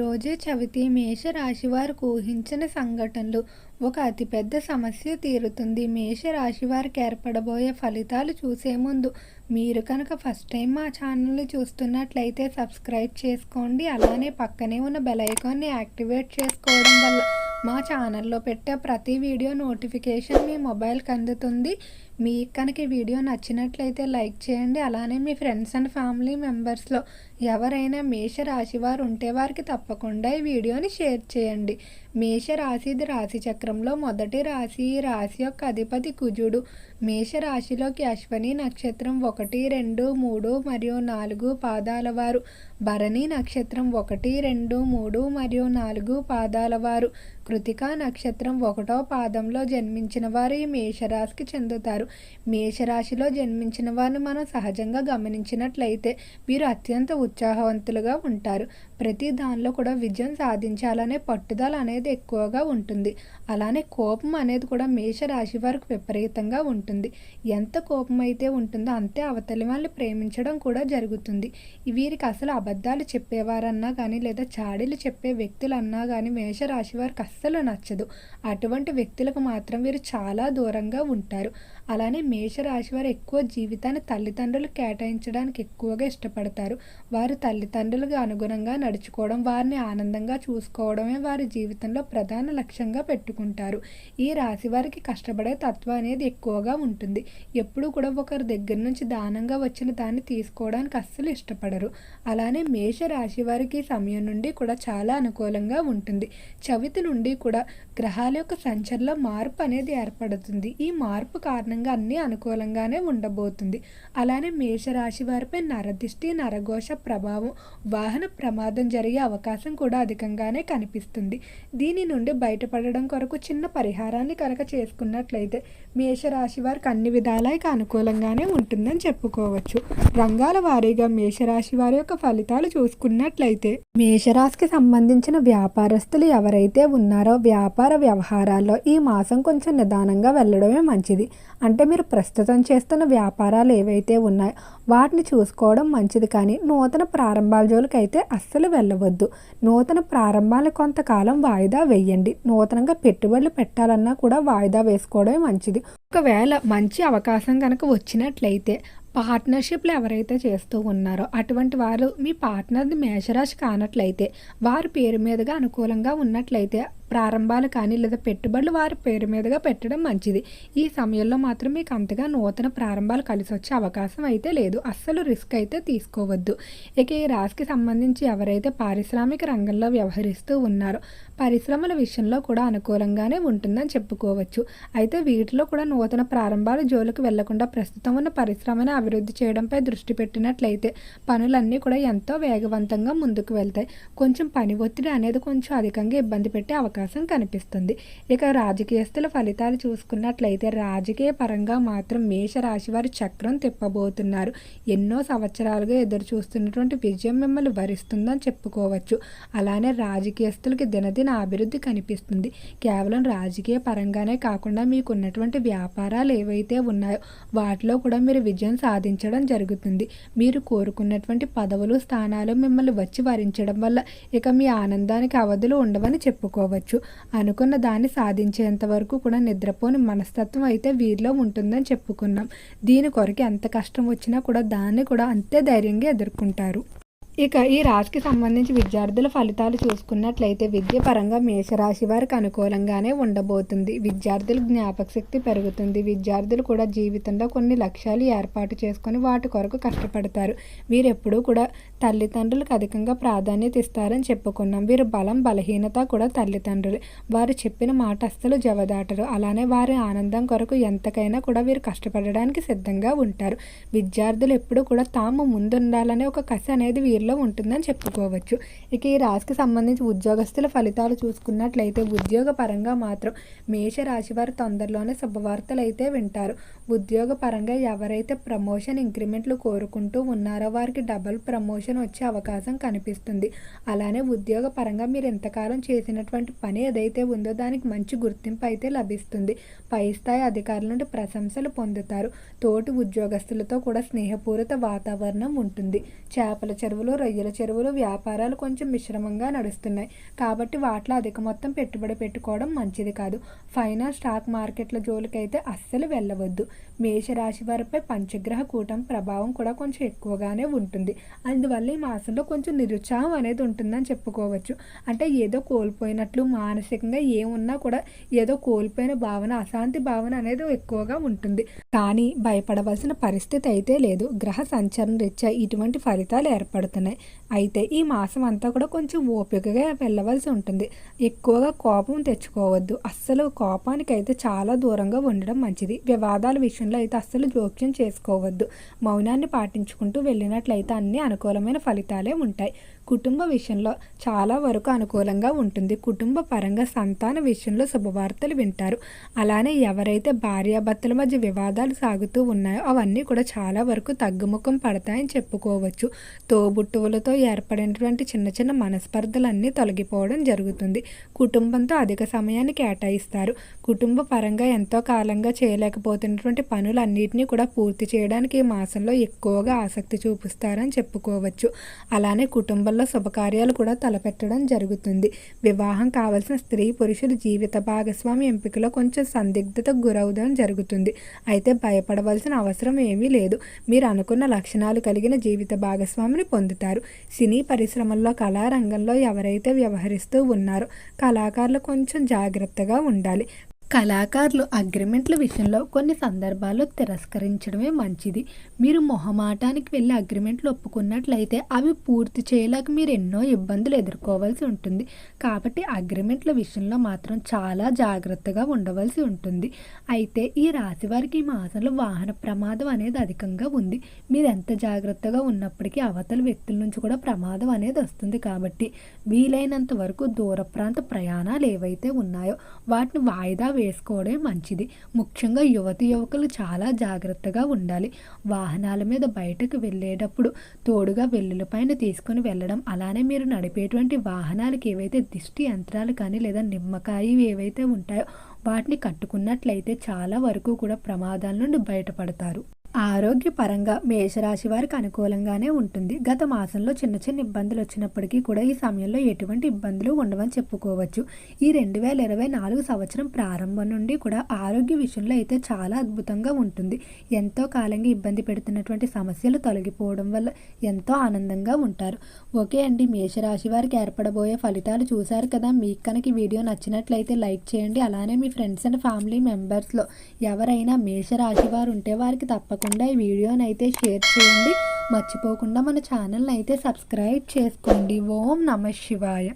ఈరోజే చవితి మేష రాశి వారికి ఊహించిన సంఘటనలు. ఒక అతిపెద్ద సమస్య తీరుతుంది. మేష రాశి వారికి ఏర్పడబోయే ఫలితాలు చూసే ముందు మీరు కనుక ఫస్ట్ టైం మా ఛానల్ని చూస్తున్నట్లయితే సబ్స్క్రైబ్ చేసుకోండి. అలానే పక్కనే ఉన్న బెల్ ఐకాన్ని యాక్టివేట్ చేసుకోవడం వల్ల మా ఛానల్లో పెట్టే ప్రతి వీడియో నోటిఫికేషన్ మీ మొబైల్కి అందుతుంది. మీకు కనుక ఈ వీడియో నచ్చినట్లయితే లైక్ చేయండి. అలానే మీ ఫ్రెండ్స్ అండ్ ఫ్యామిలీ మెంబర్స్లో ఎవరైనా మేష రాశి వారు ఉంటే వారికి తప్పకుండా ఈ వీడియోని షేర్ చేయండి. మేష రాశిది రాశి చక్రంలో మొదటి రాశి. ఈ రాశి యొక్క అధిపతి కుజుడు. మేషరాశిలోకి అశ్వని నక్షత్రం ఒకటి రెండు మూడు మరియు నాలుగు పాదాల వారు. భరణి నక్షత్రం ఒకటి రెండు మూడు మరియు నాలుగు పాదాల వారు. కృతికా నక్షత్రం ఒకటో పాదంలో జన్మించిన వారు ఈ మేషరాశికి చెందుతారు. మేషరాశిలో జన్మించిన వారిని మనం సహజంగా గమనించినట్లయితే వీరు అత్యంత ఉత్సాహవంతులుగా ఉంటారు. ప్రతి దానిలో కూడా విజయం సాధించాలనే పట్టుదల అనేది ఎక్కువగా ఉంటుంది. అలానే కోపం అనేది కూడా మేషరాశి వారికి విపరీతంగా ఉంటుంది. ఎంత కోపం అయితే ఉంటుందో అంతే అవతలి వాళ్ళని ప్రేమించడం కూడా జరుగుతుంది. వీరికి అసలు అబద్ధాలు చెప్పేవారన్నా కానీ లేదా చాడీలు చెప్పే వ్యక్తులు అన్నా కానీ మేషరాశి వారికి అస్సలు నచ్చదు. అటువంటి వ్యక్తులకు మాత్రం వీరు చాలా దూరంగా ఉంటారు. అలానే మేషరాశి వారు ఎక్కువ జీవితాన్ని తల్లిదండ్రులు కేటాయించడానికి ఎక్కువగా ఇష్టపడతారు. వారు తల్లిదండ్రులకు అనుగుణంగా నడుచుకోవడం వారిని ఆనందంగా చూసుకోవడమే వారి జీవితంలో ప్రధాన లక్ష్యంగా పెట్టుకుంటారు. ఈ రాశి వారికి కష్టపడే తత్వం అనేది ఎక్కువగా ఉంటుంది. ఎప్పుడు కూడా ఒకరి దగ్గర నుంచి దానంగా వచ్చిన దాన్ని తీసుకోవడానికి అస్సలు ఇష్టపడరు. అలానే మేష రాశి వారికి సమయం నుండి కూడా చాలా అనుకూలంగా ఉంటుంది. చవితి నుండి కూడా గ్రహాల యొక్క సంచలన మార్పు అనేది ఏర్పడుతుంది. ఈ మార్పు కారణంగా అన్నీ అనుకూలంగానే ఉండబోతుంది. అలానే మేషరాశి వారిపై నరదిష్టి నరఘోష ప్రభావం వాహన ప్రమాదం జరిగే అవకాశం కూడా అధికంగానే కనిపిస్తుంది. దీని నుండి బయటపడడం కొరకు చిన్న పరిహారాన్ని కనుక చేసుకున్నట్లయితే మేషరాశి వారికి అన్ని విధాలకి అనుకూలంగానే ఉంటుందని చెప్పుకోవచ్చు. రంగాల వారీగా మేషరాశి వారి యొక్క ఫలితాలు చూసుకున్నట్లయితే మేషరాశికి సంబంధించిన వ్యాపారస్తులు ఎవరైతే ఉన్నారో వ్యాపార వ్యవహారాల్లో ఈ మాసం కొంచెం నిదానంగా వెళ్ళడమే మంచిది. అంటే మీరు ప్రస్తుతం చేస్తున్న వ్యాపారాలు ఏవైతే ఉన్నాయో వాటిని చూసుకోవడం మంచిది కానీ నూతన నూతన ప్రారంభాల జోలికి అయితే అస్సలు వెళ్ళవద్దు. నూతన ప్రారంభాలు కొంతకాలం వాయిదా వేయండి. నూతనంగా పెట్టుబడులు పెట్టాలన్నా కూడా వాయిదా వేసుకోవడమే మంచిది. ఒకవేళ మంచి అవకాశం కనుక వచ్చినట్లయితే పార్ట్నర్షిప్లు ఎవరైతే చేస్తూ ఉన్నారో అటువంటి వారు మీ పార్ట్నర్ది మేషరాశి కానట్లయితే వారి పేరు మీదుగా అనుకూలంగా ఉన్నట్లయితే ప్రారంభాలు కానీ లేదా పెట్టుబడులు వారి పేరు మీదుగా పెట్టడం మంచిది. ఈ సమయంలో మాత్రం మీకు అంతగా నూతన ప్రారంభాలు కలిసి వచ్చే అవకాశం అయితే లేదు. అస్సలు రిస్క్ అయితే తీసుకోవద్దు. ఇక ఈ రాశికి సంబంధించి ఎవరైతే పారిశ్రామిక రంగంలో వ్యవహరిస్తూ ఉన్నారో పరిశ్రమల విషయంలో కూడా అనుకూలంగానే ఉంటుందని చెప్పుకోవచ్చు. అయితే వీటిలో కూడా నూతన ప్రారంభాలు జోలికి వెళ్ళకుండా ప్రస్తుతం ఉన్న పరిశ్రమను అభివృద్ధి చేయడంపై దృష్టి పెట్టినట్లయితే పనులన్నీ కూడా ఎంతో వేగవంతంగా ముందుకు వెళ్తాయి. కొంచెం పని ఒత్తిడి అనేది కొంచెం అధికంగా ఇబ్బంది పెట్టే అవకాశం అవకాశం కనిపిస్తుంది. ఇక రాజకీయస్తుల ఫలితాలు చూసుకున్నట్లయితే రాజకీయ పరంగా మాత్రం మేషరాశి వారి చక్రం తిప్పబోతున్నారు. ఎన్నో సంవత్సరాలుగా ఎదురు చూస్తున్నటువంటి విజయం మిమ్మల్ని వరిస్తుందని చెప్పుకోవచ్చు. అలానే రాజకీయస్తులకి దినదిన అభివృద్ధి కనిపిస్తుంది. కేవలం రాజకీయ పరంగానే కాకుండా మీకు ఉన్నటువంటి వ్యాపారాలు ఏవైతే ఉన్నాయో వాటిలో కూడా మీరు విజయం సాధించడం జరుగుతుంది. మీరు కోరుకున్నటువంటి పదవులు స్థానాలు మిమ్మల్ని వచ్చి వరించడం వల్ల ఇక మీ ఆనందానికి అవధులు ఉండవని చెప్పుకోవచ్చు. అనుకున్న దాన్ని సాధించేంత వరకు కూడా నిద్రపోని మనస్తత్వం అయితే వీరిలో ఉంటుందని చెప్పుకున్నాం. దీని కొరకు ఎంత కష్టం వచ్చినా కూడా దాన్ని కూడా అంతే ధైర్యంగా ఎదుర్కొంటారు. ఇక ఈ రాశికి సంబంధించి విద్యార్థుల ఫలితాలు చూసుకున్నట్లయితే విద్య పరంగా మేషరాశి వారికి అనుకూలంగానే ఉండబోతుంది. విద్యార్థుల జ్ఞాపక శక్తి పెరుగుతుంది. విద్యార్థులు కూడా జీవితంలో కొన్ని లక్ష్యాలు ఏర్పాటు చేసుకొని వాటి కొరకు కష్టపడతారు. వీరు ఎప్పుడూ కూడా తల్లిదండ్రులకు అధికంగా ప్రాధాన్యత ఇస్తారని చెప్పుకున్నాం. వీరు బలం బలహీనత కూడా తల్లిదండ్రులు. వారు చెప్పిన మాట అస్సలు జవదాటరు. అలానే వారి ఆనందం కొరకు ఎంతకైనా కూడా వీరు కష్టపడడానికి సిద్ధంగా ఉంటారు. విద్యార్థులు ఎప్పుడూ కూడా తాము ముందుండాలనే ఒక కసి అనేది వీరిలో ఉంటుందని చెప్పుకోవచ్చు. ఇక ఈ రాశికి సంబంధించి ఉద్యోగస్తుల ఫలితాలు చూసుకున్నట్లయితే ఉద్యోగ పరంగా మాత్రం మేష రాశి వారు తొందరలోనే శుభవార్తలు అయితే వింటారు. ఉద్యోగ పరంగా ఎవరైతే ప్రమోషన్ ఇంక్రిమెంట్లు కోరుకుంటూ ఉన్నారో వారికి డబుల్ ప్రమోషన్ వచ్చే అవకాశం కనిపిస్తుంది. అలానే ఉద్యోగ పరంగా మీరు ఎంతకాలం చేసినటువంటి పని ఏదైతే ఉందో దానికి మంచి గుర్తింపు అయితే లభిస్తుంది. పై స్థాయి అధికారుల నుండి ప్రశంసలు పొందుతారు. తోటి ఉద్యోగస్తులతో కూడా స్నేహపూరిత వాతావరణం ఉంటుంది. చేపల చెరువులు రొయ్యల చెరువులు వ్యాపారాలు కొంచెం మిశ్రమంగా నడుస్తున్నాయి. కాబట్టి వాటిలో అధిక మొత్తం పెట్టుబడి పెట్టుకోవడం మంచిది కాదు. ఫైనాన్స్ స్టాక్ మార్కెట్ల జోలికైతే అస్సలు వెళ్ళవద్దు. మేషరాశి వారిపై పంచగ్రహ కూటమి ప్రభావం కూడా కొంచెం ఎక్కువగానే ఉంటుంది. అందువల్ల ఈ మాసంలో కొంచెం నిరుత్సాహం అనేది ఉంటుందని చెప్పుకోవచ్చు. అంటే ఏదో కోల్పోయినట్లు మానసికంగా ఏమున్నా కూడా ఏదో కోల్పోయిన భావన అశాంతి భావన అనేది ఎక్కువగా ఉంటుంది. కానీ భయపడవలసిన పరిస్థితి అయితే లేదు. గ్రహ సంచరణ రీత్యా ఇటువంటి ఫలితాలు ఏర్పడుతున్నాయి. అయితే ఈ మాసం అంతా కూడా కొంచెం ఓపికగా వెళ్ళవలసి ఉంటుంది. ఎక్కువగా కోపం తెచ్చుకోవద్దు. అస్సలు కోపానికి అయితే చాలా దూరంగా ఉండడం మంచిది. వివాదాల విషయంలో అయితే అస్సలు జోక్యం చేసుకోవద్దు. మౌనాన్ని పాటించుకుంటూ వెళ్ళినట్లయితే అన్ని అనుకూలమైన ఫలితాలే ఉంటాయి. కుటుంబ విషయంలో చాలా వరకు అనుకూలంగా ఉంటుంది. కుటుంబ పరంగా సంతాన విషయంలో శుభవార్తలు వింటారు. అలానే ఎవరైతే భార్యాభర్తల మధ్య వివాదాలు సాగుతూ ఉన్నాయో అవన్నీ కూడా చాలా వరకు తగ్గుముఖం పడతాయని చెప్పుకోవచ్చు. తోబుట్టువులతో ఏర్పడినటువంటి చిన్న చిన్న మనస్పర్ధలన్నీ తొలగిపోవడం జరుగుతుంది. కుటుంబంతో అధిక సమయాన్ని కేటాయిస్తారు. కుటుంబ పరంగా ఎంతో కాలంగా చేయలేకపోతున్నటువంటి పనులన్నింటినీ కూడా పూర్తి చేయడానికి ఈ మాసంలో ఎక్కువగా ఆసక్తి చూపిస్తారని చెప్పుకోవచ్చు. అలానే కుటుంబంలో శుభకార్యాలు కూడా తలపెట్టడం జరుగుతుంది. వివాహం కావలసిన స్త్రీ పురుషుల జీవిత భాగస్వామి ఎంపికలో కొంచెం సందిగ్ధతకు గురవడం జరుగుతుంది. అయితే భయపడవలసిన అవసరం ఏమీ లేదు. మీరు అనుకున్న లక్షణాలు కలిగిన జీవిత భాగస్వామిని పొందుతారు. సినీ పరిశ్రమల్లో కళారంగంలో ఎవరైతే వ్యవహరిస్తూ ఉన్నారో కళాకారులు కొంచెం జాగ్రత్తగా ఉండాలి. కళాకారులు అగ్రిమెంట్ల విషయంలో కొన్ని సందర్భాల్లో తిరస్కరించడమే మంచిది. మీరు మొహమాటానికి వెళ్ళి అగ్రిమెంట్లు ఒప్పుకున్నట్లయితే అవి పూర్తి చేయలేక మీరు ఎన్నో ఇబ్బందులు ఎదుర్కోవాల్సి ఉంటుంది. కాబట్టి అగ్రిమెంట్ల విషయంలో మాత్రం చాలా జాగ్రత్తగా ఉండవలసి ఉంటుంది. అయితే ఈ రాశి వారికి ఈ మాసంలో వాహన ప్రమాదం అనేది అధికంగా ఉంది. మీరు ఎంత జాగ్రత్తగా ఉన్నప్పటికీ అవతల వ్యక్తుల నుంచి కూడా ప్రమాదం అనేది వస్తుంది కాబట్టి వీలైనంత వరకు దూర ప్రాంత ప్రయాణాలు ఏవైతే ఉన్నాయో వాటిని వాయిదా వేసుకోవడమే మంచిది. ముఖ్యంగా యువతి యువకులు చాలా జాగ్రత్తగా ఉండాలి. వాహనాల మీద బయటకు వెళ్ళేటప్పుడు తోడుగా వెల్లుల పైన తీసుకుని వెళ్ళడం అలానే మీరు నడిపేటువంటి వాహనాలకు ఏవైతే దిష్టి యంత్రాలు కానీ లేదా నిమ్మకాయ ఏవైతే ఉంటాయో వాటిని కట్టుకున్నట్లయితే చాలా వరకు కూడా ప్రమాదాల నుండి బయటపడతారు. ఆరోగ్యపరంగా మేషరాశి వారికి అనుకూలంగానే ఉంటుంది. గత మాసంలో చిన్న చిన్న ఇబ్బందులు వచ్చినప్పటికీ కూడా ఈ సమయంలో ఎటువంటి ఇబ్బందులు ఉండవని చెప్పుకోవచ్చు. ఈ రెండు వేల ఇరవై నాలుగు సంవత్సరం ప్రారంభం నుండి కూడా ఆరోగ్య విషయంలో అయితే చాలా అద్భుతంగా ఉంటుంది. ఎంతో కాలంగా ఇబ్బంది పెడుతున్నటువంటి సమస్యలు తొలగిపోవడం వల్ల ఎంతో ఆనందంగా ఉంటారు. ఓకే అండి మేషరాశి వారికి ఏర్పడబోయే ఫలితాలు చూశారు కదా. మీకు కనుక వీడియో నచ్చినట్లయితే లైక్ చేయండి. అలానే మీ ఫ్రెండ్స్ అండ్ ఫ్యామిలీ మెంబర్స్లో ఎవరైనా మేషరాశి వారు ఉంటే వారికి తప్పకుండా ఈ వీడియోని అయితే షేర్ చేయండి. మర్చిపోకుండా మన ఛానల్ని అయితే సబ్స్క్రైబ్ చేసుకోండి. ఓం నమ శివాయ.